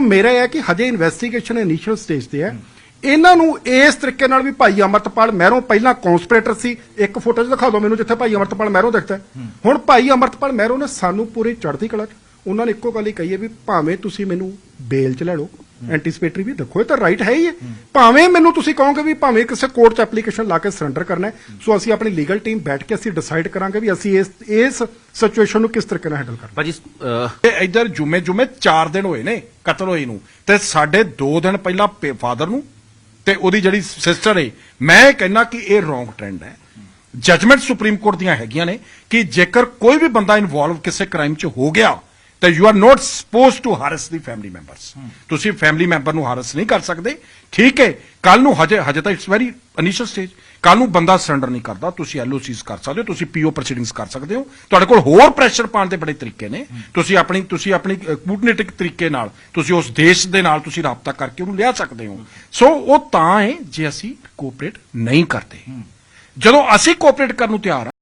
ਮੇਰਾ ਇਹ ਹੈ ਕਿ ਹਜੇ ਇਨਵੈਸਟੀਗੇਸ਼ਨ ਇਨੀਸ਼ੀਅਲ ਸਟੇਜ ਤੇ ਹੈ। ਇਹਨਾਂ ਨੂੰ ਇਸ ਤਰੀਕੇ ਨਾਲ ਵੀ ਭਾਈ ਅਮਰਤਪਾਲ ਮਹਿਰੋਂ ਪਹਿਲਾਂ ਕਨਸਪੀਰੇਟਰ ਸੀ। ਇੱਕ ਫੋਟੋ 'ਚ ਦਿਖਾ ਦਿਓ ਮੈਨੂੰ ਜਿੱਥੇ ਭਾਈ ਅਮਰਤਪਾਲ ਮਹਿਰੋਂ ਦਿਖਦਾ। ਹੁਣ ਭਾਈ ਅਮਰਤਪਾਲ ਮਹਿਰੋਂ ਨੇ ਸਾਨੂੰ ਪੂਰੀ ਚੜ੍ਹਦੀ ਕਲਾ 'ਚ ਉਹਨਾਂ ਨੇ ਇੱਕੋ ਗੱਲ ਹੀ ਕਹੀ ਹੈ ਵੀ ਭਾਵੇਂ ਤੁਸੀਂ ਮੈਨੂੰ ਬੇਲ 'ਚ ਲੈ ਲਓ ਐਂਟੀਸਪੇਟਰੀ ਵੀ ਦੇਖੋ ਇਹ ਤਾਂ ਰਾਈਟ ਹੈ ਹੀ ਹੈ। ਭਾਵੇਂ ਮੈਨੂੰ ਤੁਸੀਂ ਕਹੋਗੇ ਵੀ ਭਾਵੇਂ ਕਿਸੇ ਕੋਰਟ 'ਚ ਐਪਲੀਕੇਸ਼ਨ ਲਾ ਕੇ ਸਰੈਂਡਰ ਕਰਨਾ ਹੈ ਸੋ ਅਸੀਂ ਆਪਣੀ ਲੀਗਲ ਟੀਮ ਬੈਠ ਕੇ ਅਸੀਂ ਡਿਸਾਈਡ ਕਰਾਂਗੇ ਵੀ ਅਸੀਂ ਇਸ ਇਸ ਸਿਚੁਏਸ਼ਨ ਨੂੰ ਕਿਸ ਤਰੀਕੇ ਨਾਲ ਹੈਂਡਲ ਕਰਨਾ ਭਾਜੀ ਇੱਧਰ ਜੁਮੇ ਜੁਮੇ 4 ਦਿਨ ਹੋਏ ਨੇ। ਕਤਲ ਹੋਏ ਨੂੰ ਤੇ ਸਾਡੇ 2 ਦਿਨ ਪਹਿਲਾਂ ਫਾਦਰ ਨੂੰ ਤੇ ਉਹਦੀ ਜਿਹੜੀ ਸਿਸਟਰ ਹੈ ਮੈਂ ਕਹਿੰਨਾ ਕਿ ਇਹ ਰੋਂਗ ਟ੍ਰੈਂਡ ਹੈ। ਜਜਮੈਂਟ ਸੁਪਰੀਮ ਕੋਰਟ ਦੀਆਂ ਹੈਗੀਆਂ ਨੇ ਕਿ ਜੇਕਰ ਕੋਈ ਵੀ ਬੰਦਾ ਇਨਵੋਲਵ ਕਿਸੇ ਕ੍ਰਾਈਮ 'ਚ ਹੋ ਗਿਆ ਤਾਂ you are not supposed to harass the family members ਤੁਸੀਂ ਫੈਮਿਲੀ ਮੈਂਬਰ ਨੂੰ ਹਾਰਸ ਨਹੀਂ ਕਰ ਸਕਦੇ ਠੀਕ ਹੈ ਕੱਲ ਨੂੰ ਹਜੇ ਹਜੇ ਤਾਂ ਇਟਸ ਵੈਰੀ ਇਨੀਸ਼ੀਅਲ ਸਟੇਜ ਕੱਲ ਨੂੰ ਬੰਦਾ ਸਰੈਂਡਰ ਨਹੀਂ ਕਰਦਾ ਤੁਸੀਂ ਐਲਓਸੀਸ ਕਰ ਸਕਦੇ ਹੋ ਤੁਸੀਂ ਪੀਓ ਪ੍ਰੋਸੀਡਿੰਗਸ ਕਰ ਸਕਦੇ ਹੋ ਤੁਹਾਡੇ ਕੋਲ ਹੋਰ ਪ੍ਰੈਸ਼ਰ ਪਾਉਣ ਦੇ ਬੜੇ ਤਰੀਕੇ ਨੇ। ਤੁਸੀਂ ਆਪਣੀ ਤੁਸੀਂ ਆਪਣੀ ਅ, ਕੂਟਨੀਤਿਕ ਤਰੀਕੇ ਨਾਲ ਤੁਸੀਂ ਉਸ ਦੇਸ਼ ਦੇ ਨਾਲ ਤੁਸੀਂ ਰਾਬਤਾ ਕਰਕੇ ਉਹਨੂੰ ਲਿਆ ਸਕਦੇ ਹੋ। ਸੋ ਉਹ ਤਾਂ ਹੈ ਜੇ ਅਸੀਂ ਕੋਆਪਰੇਟ ਨਹੀਂ ਕਰਦੇ। ਜਦੋਂ ਅਸੀਂ ਕੋਆਪਰੇਟ ਕਰਨ ਨੂੰ ਤਿਆਰ ਹਾਂ